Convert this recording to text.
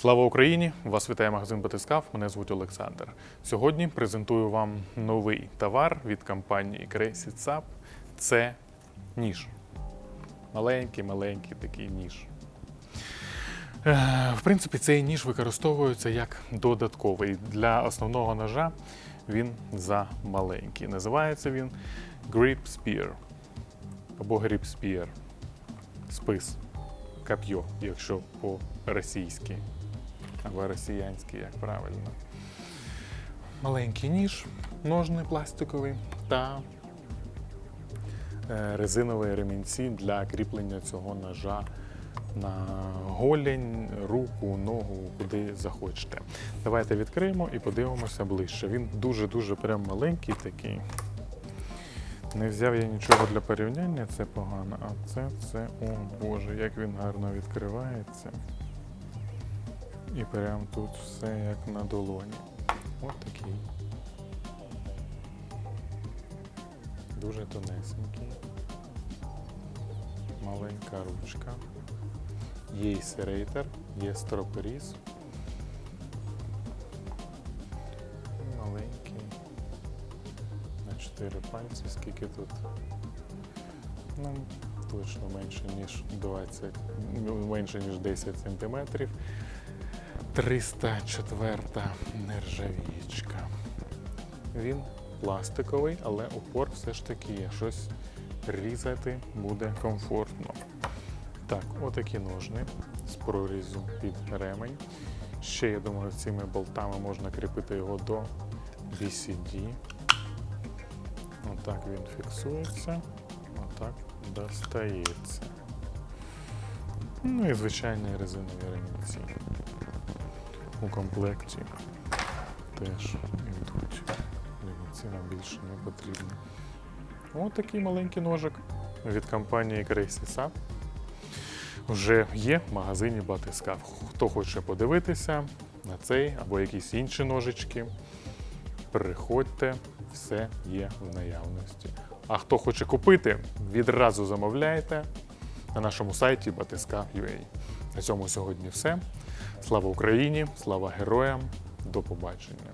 Слава Україні! Вас вітає магазин Батискав. Мене звуть Олександр. Сьогодні презентую вам новий товар від компанії Crazy Tsap. Це ніж. Маленький, маленький такий ніж. Е, В принципі, цей ніж використовується як додатковий. Для основного ножа він замаленький. Називається він Grip Spear або Grip Spear. Спис. Коп'йо, якщо по-російськи. Або росіянський, як правильно. Маленький ніж, ножний пластиковий та е, резинові ремінці для кріплення цього ножа на голінь, руку, ногу, куди захочете. Давайте відкриємо і подивимося ближче. Він дуже-дуже прям маленький такий. Не взяв я нічого для порівняння, це погано. А це, це, о Боже, як він гарно відкривається. І прям тут все як на долоні. От такий. Дуже тонесенький. Маленька ручка. Є і серейтер, є стропоріз. Маленький. На 4 пальці, скільки тут? Ну, точно менше, ніж 20, ну, менше, ніж 10 сантиметрів. 304 нержавіючка. Він пластиковий, але упор все ж таки є. Щось різати буде комфортно. Так, отакі ножни з прорізу під ремень. Ще, я думаю, цими болтами можна кріпити його до VCD. Отак він фіксується, отак достається. Ну і звичайні резинові ремінці. У комплекті теж йдуть. Ремінці нам більше не потрібні. Ось такий маленький ножик від компанії Sap. Вже є в магазині Батискав. Хто хоче подивитися на цей або якісь інші ножички, приходьте, все є в наявності. А хто хоче купити, відразу замовляйте на нашому сайті Батискав.ua. На цьому сьогодні все. Слава Україні, слава героям, до побачення.